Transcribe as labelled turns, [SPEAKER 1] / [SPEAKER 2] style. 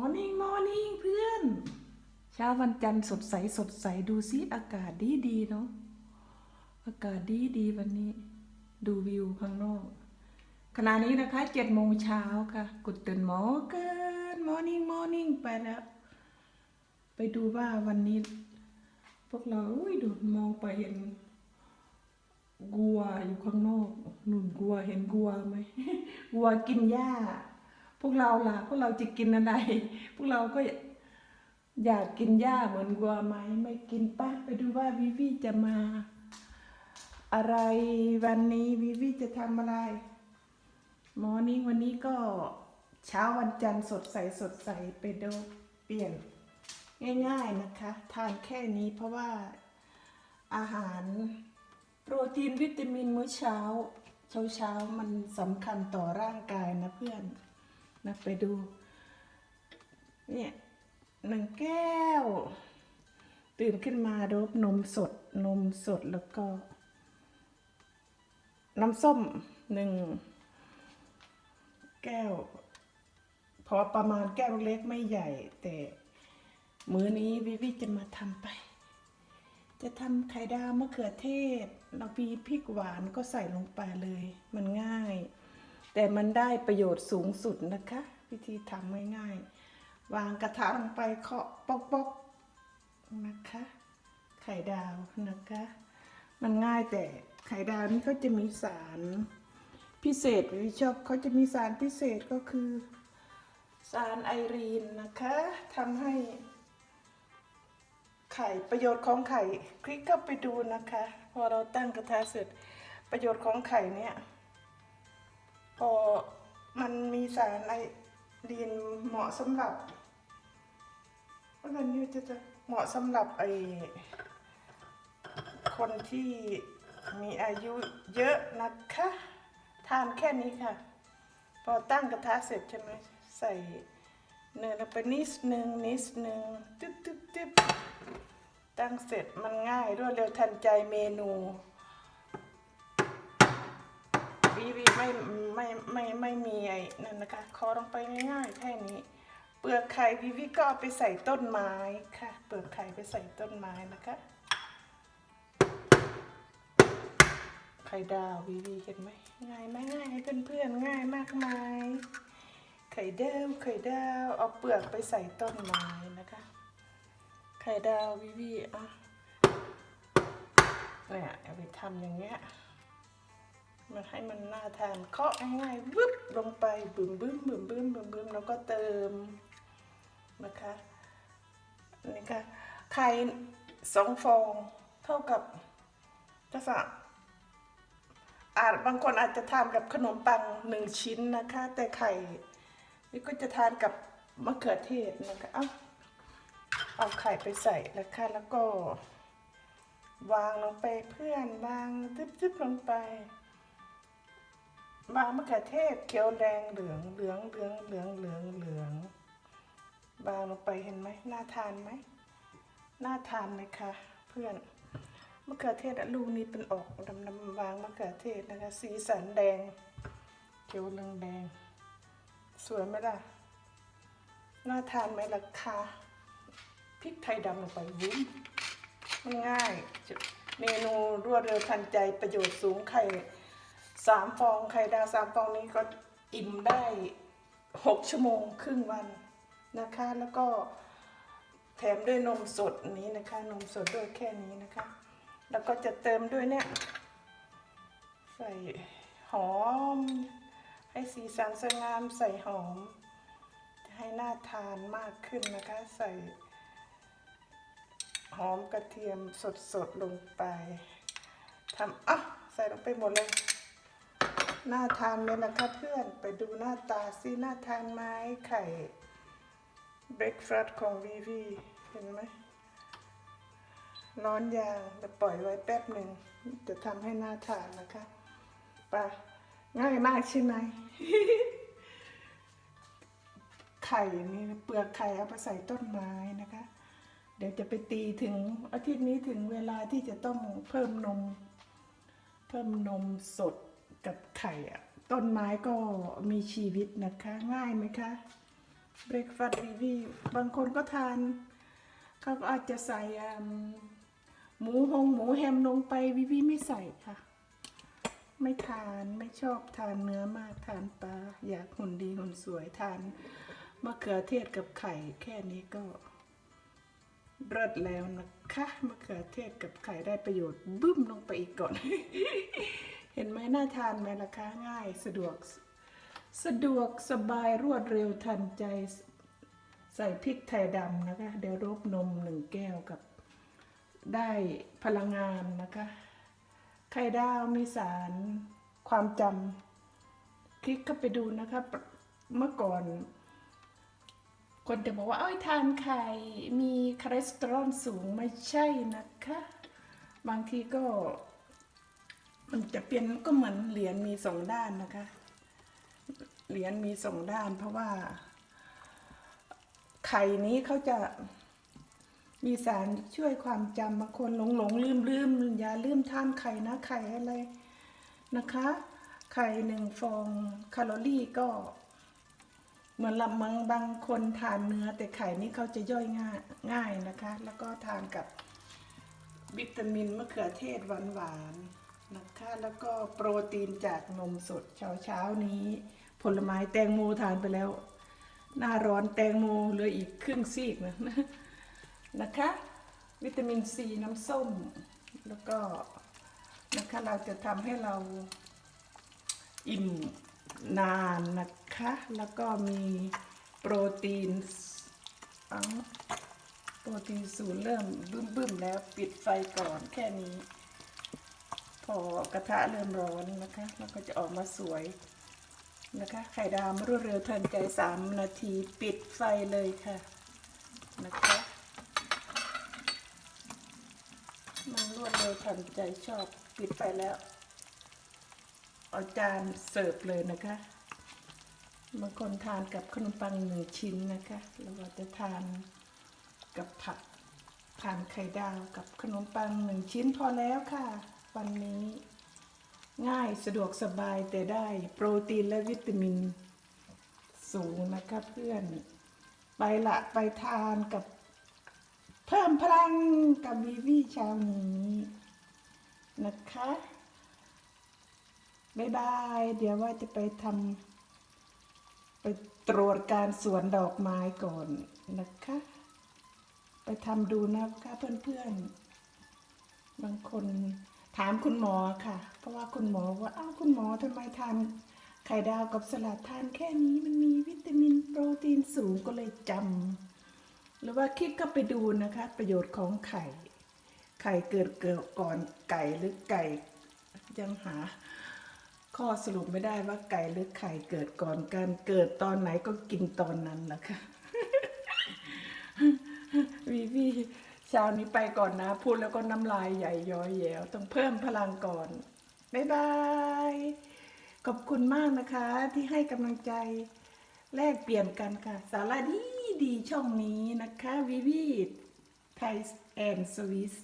[SPEAKER 1] อร์นิ่งมอร์นิ่งเพื่อน เช้าวันจันทร์สดใสสดใสดูซิอากาศดีดีเนาะอากาศดีดีวันนี้ ดูวิวข้างนอก ขณะนี้นะคะเจ็ดโมงเช้าค่ะกุดตื่นหมอเกินมอร์นิ่งมอร์นิ่งไปแล้ว ไปดูว่าวันนี้ พวกเราอุ้ยดูมองไปเห็นกัวอยู่ข้างนอกหนุนกัวเห็นกัวไหมกัวกินหญ้า พวกเราล่ะ พวกเราจะกินอะไร พวกเราก็อยากกินหญ้าเหมือนกัวไหมไม่กินปะไปดูว่าวิวีจะมา อะไรวันนี้วิวีจะทำอะไรมอนิ่วันนี้ก็เช้าวันจันทร์สดใสสดใสไปดูเปลี่ยนง่ายๆนะคะ ทานแค่นี้เพราะว่าอาหารโปรตีนวิตามินมื้อเช้า เช้าเช้าๆมันสำคัญต่อร่างกายนะเพื่อน นะไปดู เนี่ยหนึ่งแก้ว ตื่นขึ้นมาดบนมสดนมสดแล้วก็ น้ำส้มหนึ่งแก้ว พอประมาณแก้วเล็กไม่ใหญ่ แต่มื้อนี้วิวิจะมาทำไป จะทำไข่ดาวมะเขือเทศ เรามีพริกหวานก็ใส่ลงไปเลย มันง่าย แต่มันได้ประโยชน์สูงสุดนะคะ วิธีทำง่ายๆ วางกระทะลงไปเคาะป๊อกปอกๆนะคะ ไข่ดาวนะคะ มันง่ายแต่ไข่ดาวนี่เขาจะมีสารพิเศษวิชอบเขาจะมีสารพิเศษก็คือ สารไอรีนนะคะทำให้ไข่ประโยชน์ของไข่คลิกเข้าไปดูนะคะ พอเราตั้งกระทะเสร็จประโยชน์ของไข่เนี่ย พอมันมีสารไอรีนเหมาะสำหรับวันนี้จะจะเหมาะสำหรับไอคนที่มีอายุเยอะนะคะ ทานแค่นี้ค่ะ พอตั้งกระทะเสร็จใช่ไหมใส่เนยลงไปนิดนึงนิดนึงตึ๊บตึ๊บตึ๊บตั้งเสร็จมันง่ายรวดเร็วทันใจเมนู วีวีไม่ไม่ไม่ไม่มีไอ้นั่นนะคะคอลงไปง่ายๆแค่นี้ เปลือกไข่วีวีก็เอาไปใส่ต้นไม้ค่ะ เปลือกไข่ไปใส่ต้นไม้นะคะไข่ดาววีวีเห็นไหมง่ายไหมง่ายให้เพื่อนๆง่ายมากมายไข่ดาวไข่ดาวเอาเปลือกไปใส่ต้นไม้นะคะ ไข่ดาววิวีอะเนี่ยเอาไปทำอย่างเงี้ย มันให้มันน่าทานเคาะง่ายๆวึบลงไปบึ้มบึ้มบึ้มบึ้มบึ้มบึ้มแล้วก็เติมนะคะอันนี่ค่ะไข่สองฟองเท่ากับกระสับอาจบางคนอาจจะทานกับขนมปังหนึ่งชิ้นนะคะ แต่ไข่นี่ก็จะทานกับมะเขือเทศนะคะเอาเอาไข่ไปใส่นะคะแล้วก็ วางลงไปเพื่อนวางทึบๆลงไป วางมะเขือเทศเขียวแดงเหลืองเหลืองเหลืองเหลืองเหลืองเหลืองวางลงไปเห็นไหมน่าทานไหมน่าทานเลยค่ะ เพื่อนมะเขือเทศลูกนี้เป็นออกดำๆวางมะเขือเทศนะคะ สีสันแดง เขียวเหลืองแดง สวยไหมล่ะน่าทานไหมล่ะคะพริกไทยดำลงไปวุ้นมันง่ายเมนูรวดเร็วทันใจประโยชน์สูงไข่ สามฟองไข่ดาวสามฟองนี้ก็อิ่มได้หกชั่วโมงครึ่งวันนะคะ แล้วก็แถมด้วยนมสดนี้นะคะ นมสดด้วยแค่นี้นะคะ แล้วก็จะเติมด้วยเนี่ย ใส่หอม ให้สีสันสวยงามใส่หอมจะให้น่าทานมากขึ้นนะคะ ใส่ หอมกระเทียมสดๆลงไปทำอะใส่ลงไปหมดเลย น่าทานไหมล่ะคะเพื่อน ไปดูหน้าตาซิน่าทานไหมไข่เบรกฟาสต์ของวีวีเห็นไหมร้อนยางจะปล่อยไว้แป๊บหนึ่ง จะทำให้น่าทานนะคะไปง่ายมากใช่ไหม ไข่นี่เปลือกไข่เอาไปใส่ต้นไม้นะคะ เดี๋ยวจะไปตีถึงอาทิตย์นี้ถึงเวลาที่จะต้องเพิ่มนม เพิ่มนมสด กับไข่อะต้นไม้ก็มีชีวิตนะคะ ง่ายไหมคะเบรกฟาสต์วีวีบางคนก็ทาน เขาก็อาจจะใส่หมูหงหมูแฮมลงไปวีวีไม่ใส่ค่ะ ไม่ทานไม่ชอบทานเนื้อมากทานปลาอยากหุ่นดีหุ่นสวยทานมะเขือเทศกับไข่แค่นี้ก็เลิศแล้วนะคะมะเขือเทศกับไข่ได้ประโยชน์บึ้มลงไปอีกก่อน เห็นไหมน่าทานไหมล่ะคะง่ายสะดวก สะดวกสบายรวดเร็วทันใจ ใส่พริกไทยดำนะคะ เดี๋ยวรบนมหนึ่งแก้วกับ ได้พลังงานนะคะ ไข่ดาวมีสารความจำคลิกเข้าไปดูนะคะ เมื่อก่อน คนจะบอกว่าเอ้ยทานไข่มีคอเลสเตอรอลสูงไม่ใช่นะคะ บางทีก็ มันจะเปลี่ยนก็เหมือนเหรียญมีสองด้านนะคะ เหรียญมีสองด้านเพราะว่า ไข่นี้เขาจะมีสารช่วยความจำบางคนหลงหลงลืมลืมอย่าลืมทานไข่นะไข่อะไรนะคะ ไข่หนึ่งฟองแคลอรี่ก็ เหมือนลำมังบางคนทานเนื้อ แต่ไข่นี้เขาจะย่อยง่ายง่ายนะคะ แล้วก็ทานกับวิตามินมะเขือเทศหวานหวาน นะคะแล้วก็โปรตีนจากนมสดเช้าเช้านี้ ผลไม้แตงโมทานไปแล้ว หน้าร้อนแตงโมเหลืออีกครึ่งซีกนะนะคะ วิตามินซีน้ำส้ม แล้วก็นะคะเราจะทำให้เราอิ่มนานนะคะ แล้วก็มีโปรตีนโปรตีนสูงเริ่มบึ้มๆแล้วปิดไฟก่อนแค่นี้ พอกระทะเริ่มร้อนนะคะแล้วก็จะออกมาสวยนะคะ ไข่ดาวรวดเร็วทันใจสามนาทีปิดไฟเลยค่ะนะคะ มันรวดเร็วทันใจชอบปิดไฟแล้ว เอาจานเสิร์ฟเลยนะคะบางคนทานกับขนมปังหนึ่งชิ้นนะคะแล้วก็จะทานกับผักทานไข่ดาวกับขนมปังหนึ่งชิ้นพอแล้วค่ะ วันนี้ ง่ายสะดวกสบายแต่ได้โปรตีนและวิตามิน สูงนะคะเพื่อน ไปละไปทานกับเพิ่มพลังกับวีวีเช้านี้นะคะ บ๊ายบาย เดี๋ยวว่าจะไปทำไปตรวจการสวนดอกไม้ก่อนนะคะ ไปทำดูนะคะเพื่อนๆ บางคน ถามคุณหมอค่ะ เพราะว่าคุณหมอว่าอ้าวคุณหมอทำไมทานไข่ดาวกับสลัดทานแค่นี้มันมีวิตามินโปรตีนสูงก็เลยจำหรือว่าคลิกก็ไปดูนะคะ ประโยชน์ของไข่ ไข่เกิดเกิดก่อนไก่หรือไก่ยังหา ข้อสรุปไม่ได้ว่าไก่หรือไข่เกิดก่อนกันเกิดตอนไหนก็กินตอนนั้นแหละค่ะวีวี เช้านี้ไปก่อนนะ พูดแล้วก็น้ำลายใหญ่ย้อยแยวต้องเพิ่มพลังก่อน บ๊ายบาย ขอบคุณมากนะคะที่ให้กำลังใจแลกเปลี่ยนกันค่ะ สาระดีดีช่องนี้นะคะวิวีไทยแอนด์สวิส